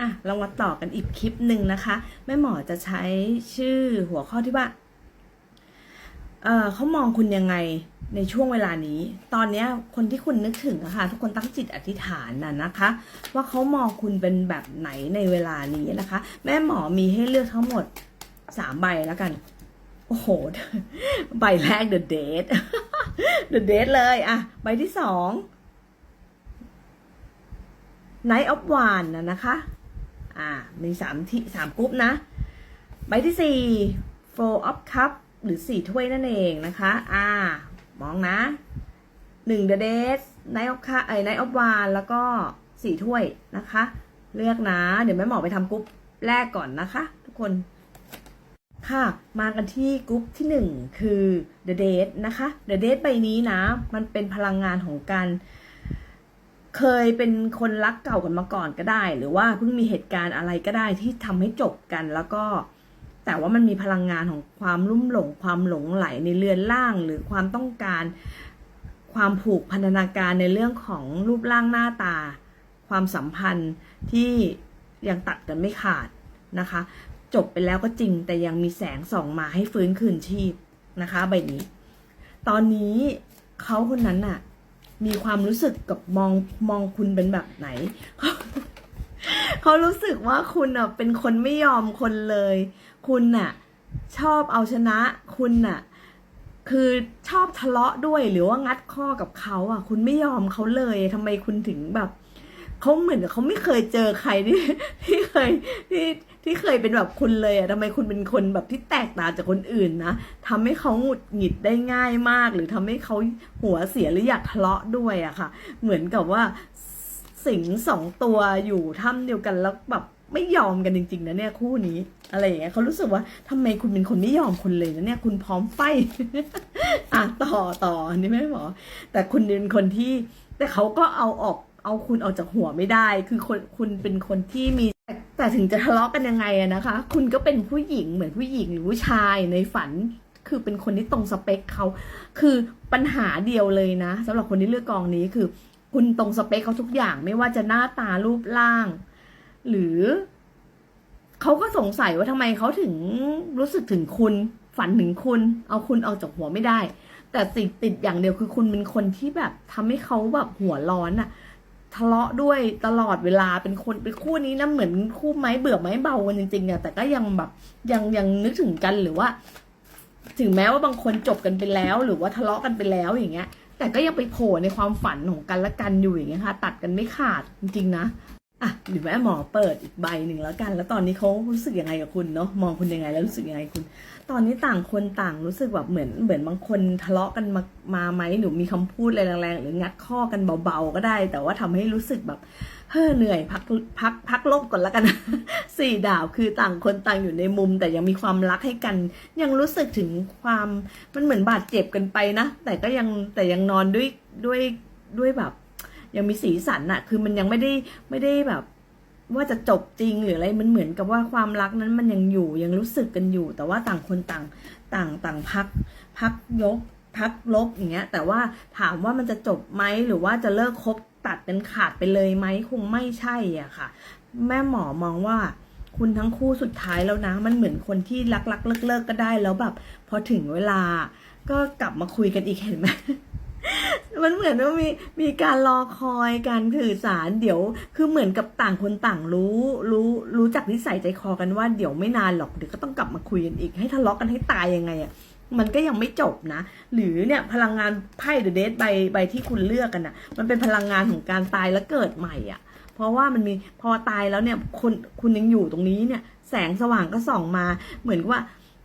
อะเรามาต่อกันอีกคลิปหนึ่งนะคะ แม่หมอจะใช้ชื่อหัวข้อที่ว่า เออเขามองคุณยังไงในช่วงเวลานี้ ตอนเนี้ยคนที่คุณนึกถึงอะค่ะ ทุกคนตั้งจิตอธิษฐานน่ะนะคะ ว่าเขามองคุณเป็นแบบไหนในเวลานี้นะคะ แม่หมอมีให้เลือกทั้งหมดสามใบแล้วกัน โอ้โห ใบแรก The Date The Date เลยอะใบที่สอง Night of One นะนะคะ อ่า มีสามที่สามกรุ๊ปนะ ใบที่สี่ Four of Cup หรือสี่ถ้วยนั่นเองนะคะ อ่า มองนะหนึ่ง The Date Night of Cup ไอ้ Night of One แล้วก็สี่ถ้วยนะคะ เลือกนะ เดี๋ยวแม่หมอไปทำกรุ๊ปแรกก่อนนะคะ ทุกคน ค่ะ มากันที่กรุ๊ปที่หนึ่งคือ The Date นะคะ The Date ใบนี้นะ มันเป็นพลังงานของการ เคยเป็นคนรักเก่ากันมาก่อนก็ได้ หรือว่าเพิ่งมีเหตุการณ์อะไรก็ได้ที่ทำให้จบกันแล้วก็ แต่ว่ามันมีพลังงานของความลุ่มหลง ความหลงไหลในเรือนร่าง หรือความต้องการ ความผูกพันธนาการในเรื่องของรูปร่างหน้าตา ความสัมพันธ์ที่ยังตัดกันไม่ขาดนะคะ จบไปแล้วก็จริงแต่ยังมีแสงส่องมาให้ฟื้นคืนชีพนะคะ ใบนี้ ตอนนี้เขาคนนั้นน่ะ มีความรู้สึกกับมองมองคุณเป็นแบบไหน เขารู้สึกว่าคุณอะเป็นคนไม่ยอมคนเลย คุณน่ะ ชอบเอาชนะ คุณน่ะ คือชอบทะเลาะด้วยหรือว่างัดข้อกับเขาอะ คุณไม่ยอมเขาเลยทำไมคุณถึงแบบเขาเหมือนกับเขาไม่เคยเจอใครที่ที่เคยที่ ที่เคยเป็นแบบคุณเลยอะทำไมคุณเป็นคนแบบที่แตกต่างจากคนอื่นนะทำให้เขาหงุดหงิดได้ง่ายมาก หรือทำให้เขาหัวเสียหรืออยากทะเลาะด้วยอะค่ะ เหมือนกับว่าสิงสองตัวอยู่ถ้ำเดียวกันแล้วแบบไม่ยอมกันจริงๆนะเนี่ยคู่นี้อะไรอย่างเงี้ยเขารู้สึกว่าทำไมคุณเป็นคนไม่ยอมคนเลยนะเนี่ยคุณพร้อมไฟอะต่อต่อนี่ไม่หมอแต่คุณเป็นคนที่ แต่เขาก็เอาออกเอาคุณออกจากหัวไม่ได้ คือคนคุณเป็นคนที่มี แต่ถึงจะทะเลาะกันยังไงอะนะคะ คุณก็เป็นผู้หญิงเหมือนผู้หญิงหรือผู้ชายในฝัน คือเป็นคนที่ตรงสเปคเขาคือปัญหาเดียวเลยนะสำหรับคนที่เลือกกองนี้คือ คุณตรงสเปคเขาทุกอย่าง ไม่ว่าจะหน้าตารูปร่าง หรือเขาก็สงสัยว่าทำไมเขาถึงรู้สึกถึงคุณ ฝันถึงคุณ เอาคุณออกจากหัวไม่ได้ แต่สิ่งติดอย่างเดียวคือคุณเป็นคนที่แบบทำให้เขาแบบหัวร้อนอะ ทะเลาะด้วยตลอดเวลาเป็นคนเป็นคู่นี้นะเหมือนคู่ไม้เบื่อไม้เบากันจริงๆอะแต่ก็ยังแบบยังยังนึกถึงกันหรือว่า ถึงแม้ว่าบางคนจบกันไปแล้ว หรือว่าทะเลาะกันไปแล้วอย่างเงี้ย แต่ก็ยังไปโผล่ในความฝันของกันและกันอยู่อย่างเงี้ยค่ะ ตัดกันไม่ขาดจริงๆนะ อะเดี๋ยวแม่หมอเปิดอีกใบหนึ่งแล้วกัน แล้วตอนนี้เขารู้สึกยังไงกับคุณเนาะมองคุณยังไงแล้วรู้สึกยังไงคุณ ตอนนี้ต่างคนต่างรู้สึกแบบเหมือนเหมือนบางคนทะเลาะกันมามาไหมหนูมีคำพูดอะไรแรงๆหรืองัดข้อกันเบาๆก็ได้ แต่ว่าทำให้รู้สึกแบบเฮ้อเหนื่อยพักพักพักลบก่อนแล้วกันสี่ดาวคือต่างคนต่างอยู่ในมุม แต่ยังมีความรักให้กัน ยังรู้สึกถึงความมันเหมือนบาดเจ็บกันไปนะแต่ก็ยังแต่ยังนอนด้วยด้วยด้วยแบบ ยังมีสีสันอะคือมันยังไม่ได้ไม่ได้แบบ ว่าจะจบจริงหรืออะไรมันเหมือนกับว่าความรักนั้นมันยังอยู่ยังรู้สึกกันอยู่ แต่ว่าต่างคนต่างต่างต่างพัก พักยกพักลบอย่างเงี้ย แต่ว่าถามว่ามันจะจบไหมหรือว่าจะเลิกคบตัดกันขาดไปเลยไหมคงไม่ใช่อะค่ะ แม่หมอมองว่าคุณทั้งคู่สุดท้ายแล้วนะ มันเหมือนคนที่รักรักเลิกเลิกๆก็ได้แล้วแบบ พอถึงเวลาก็กลับมาคุยกันอีกเห็นไหม มันเหมือนว่ามีมีการรอคอยการถือสารเดี๋ยว คือเหมือนกับต่างคนต่างรู้ รู้รู้จักนิสัยใจคอกันว่าเดี๋ยวไม่นานหรอกเดี๋ยวก็ต้องกลับมาคุยกันอีกให้ทะเลาะกันให้ตายยังไงอะ่ะมันก็ยังไม่จบนะ หรือเนี่ยพลังงานไพ่เดอะเดทใบใบที่คุณเลือกกันอะ มันเป็นพลังงานของการตายและเกิดใหม่อะ เพราะว่ามันมีพอตายแล้วเนี่ยคุณคุณยังอยู่ตรงนี้เนี่ย แสงสว่างก็ส่องมา เหมือนกับว่า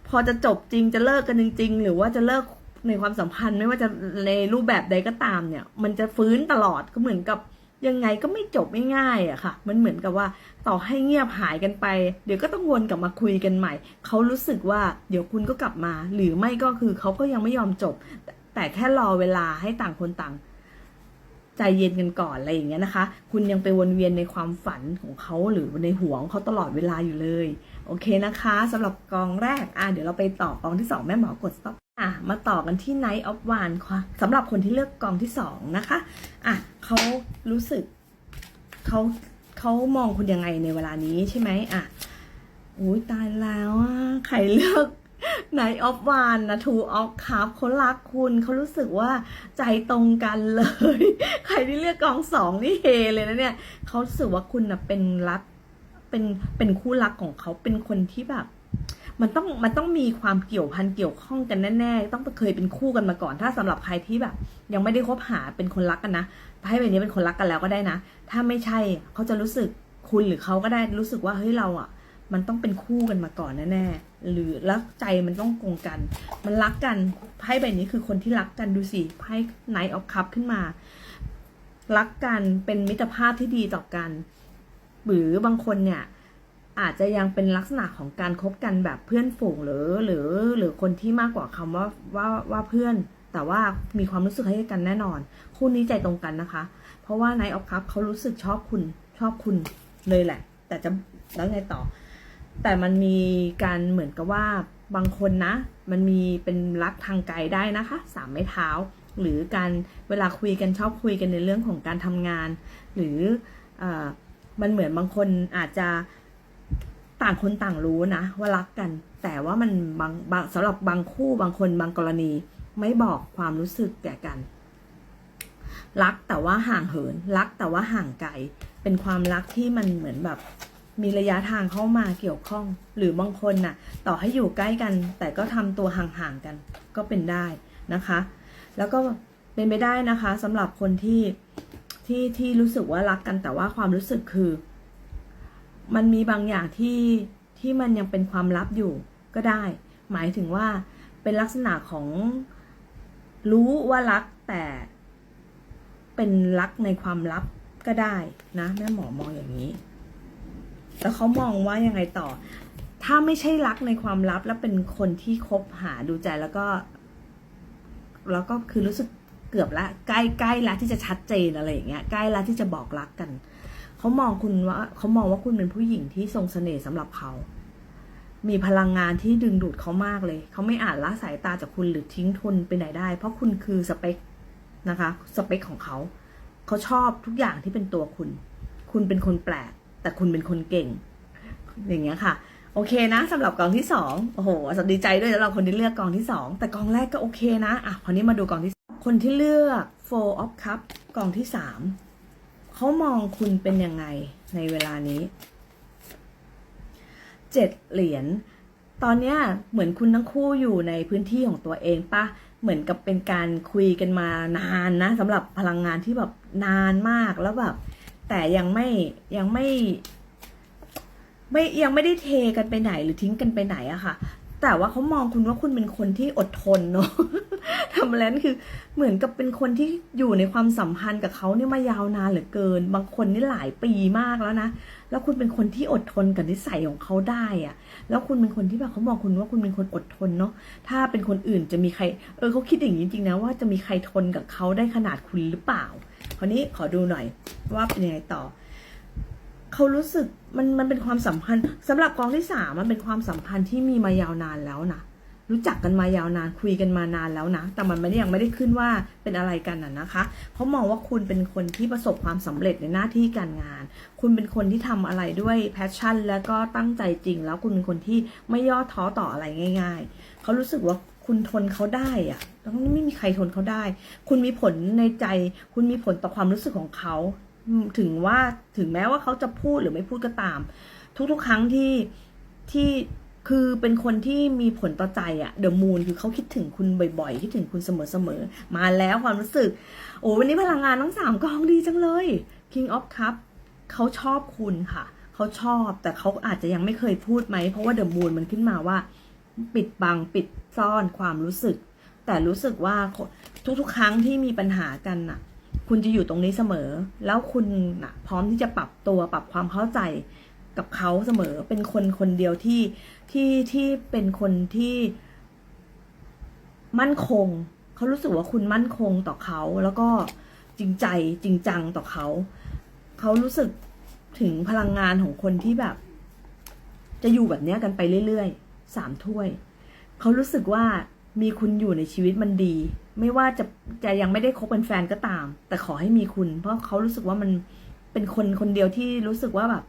พอจะจบจริงจะเลิกกันจริง ๆ หรือว่าจะเลิก ในความสัมพันธ์ไม่ว่าจะในรูปแบบใดก็ตามเนี่ย มันจะฟื้นตลอดก็เหมือนกับยังไงก็ไม่จบไม่ง่ายอะค่ะ มันเหมือนกับว่าต่อให้เงียบหายกันไป เดี๋ยวก็ต้องวนกลับมาคุยกันใหม่ เขารู้สึกว่าเดี๋ยวคุณก็กลับมา หรือไม่ก็คือเขาก็ยังไม่ยอมจบ แต่แค่รอเวลาให้ต่างคนต่างใจเย็นกันก่อนอะไรอย่างเงี้ยนะคะ คุณยังไปวนเวียนในความฝันของเขาหรือในหัวของเขาตลอดเวลาอยู่เลย โอเคนะคะสำหรับกองแรก อะเดี๋ยวเราไปต่อกองที่สองแม่หมอกด stop อะมาต่อกันที่ Night of One ค่ะสำหรับคนที่เลือกกองที่สองนะคะอะเขารู้สึกเขาเขามองคุณยังไงในเวลานี้ใช่ไหมอะอุ้ยตายแล้วอะใครเลือกไนออฟวานนะทูออฟคัพเขารักคุณเขารู้สึกว่าใจตรงกันเลย ใครที่เลือกกองสองนี่เฮเลยนะเนี่ยเขารู้สึกว่าคุณนะเป็นรักเป็นเป็นคู่รักของเขาเป็นคนที่แบบ มันต้องมันต้องมีความเกี่ยวพันเกี่ยวข้องกันแน่ๆ ต้องเคยเป็นคู่กันมาก่อน ถ้าสำหรับใครที่แบบ ยังไม่ได้คบหาเป็นคนรักกันนะให้ใบนี้เป็นคนรักกันแล้วก็ได้นะ ถ้าไม่ใช่เขาจะรู้สึกคุณหรือเขาก็ได้รู้สึกว่าเฮ้ยเราอะ มันต้องเป็นคู่กันมาก่อนแน่ๆหรือแล้วใจมันต้องตรงกัน มันรักกันไพ่ใบนี้คือคนที่รักกันดูสิไพ่ไนท์ออฟคัพขึ้นมา รักกันเป็นมิตรภาพที่ดีต่อกัน หรือบางคนเนี่ย อาจจะยังเป็นลักษณะของการคบกันแบบเพื่อนฝูงหรือหรือหรือคนที่มากกว่าคำว่าว่าว่าเพื่อน แต่ว่ามีความรู้สึกให้กันแน่นอน คู่นี้ใจตรงกันนะคะ เพราะว่าไนท์ออฟคัพเขารู้สึกชอบคุณชอบคุณเลยแหละ แต่จะแล้วไงต่อ แต่มันมีการเหมือนกับว่าบางคนนะ มันมีเป็นรักทางไกลได้นะคะสามไม้เท้า หรือการเวลาคุยกันชอบคุยกันในเรื่องของการทำงาน หรืออมันเหมือนบางคนอาจจะ ต่างคนต่างรู้นะว่ารักกัน แต่ว่ามันบางบางสำหรับบางคู่บางคนบางกรณี ไม่บอกความรู้สึกแก่กัน รักแต่ว่าห่างเหิน รักแต่ว่าห่างไกลเป็นความรักที่มันเหมือนแบบมีระยะทางเข้ามาเกี่ยวข้อง หรือบางคนน่ะ ต่อให้อยู่ใกล้กัน แต่ก็ทำตัวห่างๆกัน ก็เป็นได้นะคะ แล้วก็เป็นไปได้นะคะสำหรับคนที่ที่ที่รู้สึกว่ารักกันแต่ว่าความรู้สึกคือ มันมีบางอย่างที่ที่มันยังเป็นความลับอยู่ก็ได้ หมายถึงว่าเป็นลักษณะของรู้ว่ารักแต่เป็นรักในความลับก็ได้นะ แม่หมอมองอย่างนี้แล้วเขามองว่ายังไงต่อ ถ้าไม่ใช่รักในความลับแล้วเป็นคนที่คบหาดูใจแล้วก็ แล้วก็คือรู้สึกเกือบละใกล้ใกล้ละที่จะชัดเจนอะไรอย่างเงี้ยใกล้ละที่จะบอกรักกัน เขามองคุณว่าเขามองว่าคุณเป็นผู้หญิงที่ทรงเสน่ห์สำหรับเขา มีพลังงานที่ดึงดูดเขามากเลย เขาไม่อาจละสายตาจากคุณหรือทิ้งทุนไปไหนได้ เพราะคุณคือสเปคนะคะ สเปคของเขา เขาชอบทุกอย่างที่เป็นตัวคุณ คุณเป็นคนแปลก แต่คุณเป็นคนเก่ง อย่างเงี้ยค่ะ โอเคนะสำหรับกองที่สองโอ้โหสวัสดีใจด้วยสำหรับคนที่เลือกกองที่สองแต่กองแรกก็โอเคนะอะคราวนี้มาดูกองที่คนที่เลือก four of cup กองที่สาม เขามองคุณเป็นยังไงในเวลานี้เจ็ดเหรียญตอนเนี้ยเหมือนคุณทั้งคู่อยู่ในพื้นที่ของตัวเองปะเหมือนกับเป็นการคุยกันมานานนะสำหรับพลังงานที่แบบนานมากแล้วแบบแต่ยังไม่ยังไม่ ไม่ยังไม่ได้เทกันไปไหนหรือทิ้งกันไปไหนอะค่ะ แต่ว่าเขามองคุณว่าคุณเป็นคนที่อดทนเนาะทำแล้วคือเหมือนกับเป็นคนที่อยู่ในความสัมพันธ์กับเขาเนี่ยมายาวนานเหลือเกิน บางคนนี่หลายปีมากแล้วนะ แล้วคุณเป็นคนที่อดทนกับนิสัยของเขาได้อะแล้วคุณเป็นคนที่แบบเขามองคุณว่าคุณเป็นคนอดทนเนาะ ถ้าเป็นคนอื่นจะมีใคร เออเขาคิดอย่างนี้จริงนะว่าจะมีใครทนกับเขาได้ขนาดคุณหรือเปล่า คราวนี้ขอดูหน่อยว่าเป็นยังไงต่อ เขารู้สึกมันมันเป็นความสัมพันธ์สำหรับกองที่สามมันเป็นความสัมพันธ์ที่มีมายาวนานแล้วนะรู้จักกันมายาวนานคุยกันมานานแล้วนะ แต่มันไม่ได้ยังไม่ได้ขึ้นว่าเป็นอะไรกันน่ะนะคะเขามองว่าคุณเป็นคนที่ประสบความสำเร็จในหน้าที่การงาน คุณเป็นคนที่ทำอะไรด้วยแพชชั่น แล้วก็ตั้งใจจริง แล้วคุณเป็นคนที่ไม่ย่อท้อต่ออะไรง่าย ๆเขารู้สึกว่าคุณทนเขาได้อะแล้วไม่มีใครทนเขาได้ คุณมีผลในใจ คุณมีผลต่อความรู้สึกของเขา ถึงว่าถึงแม้ว่าเขาจะพูดหรือไม่พูดก็ตาม ทุกๆ ครั้งที่ที่คือเป็นคนที่มีผลต่อใจอะเดอะมูนคือเขาคิดถึงคุณบ่อยๆ คิดถึงคุณเสมอๆ มาแล้วความรู้สึก โอ้วันนี้พลังงานทั้งสามกองดีจังเลย King of Cup เขาชอบคุณค่ะ เขาชอบแต่เขาอาจจะยังไม่เคยพูดไหม เพราะว่าเดอะมูนมันขึ้นมาว่า ปิดบังปิดซ่อนความรู้สึก แต่รู้สึกว่าทุกๆ ครั้งที่มีปัญหากันน่ะ คุณจะอยู่ตรงนี้เสมอ แล้วคุณนะพร้อมที่จะปรับตัวปรับความเข้าใจกับเขาเสมอ เป็นคนคนเดียวที่ที่ที่เป็นคนที่ มั่นคง เขารู้สึกว่าคุณมั่นคงต่อเขา แล้วก็จริงใจจริงจังต่อเขา เขารู้สึกถึงพลังงานของคนที่แบบ จะอยู่แบบเนี้ยกันไปเรื่อยๆสามถ้วย เขารู้สึกว่ามีคุณอยู่ในชีวิตมันดี ไม่ว่าจะจะยังไม่ได้คบเป็นแฟนก็ตาม แต่ขอให้มีคุณ เพราะเขารู้สึกว่ามันเป็นคนคนเดียวที่รู้สึกว่าแบบ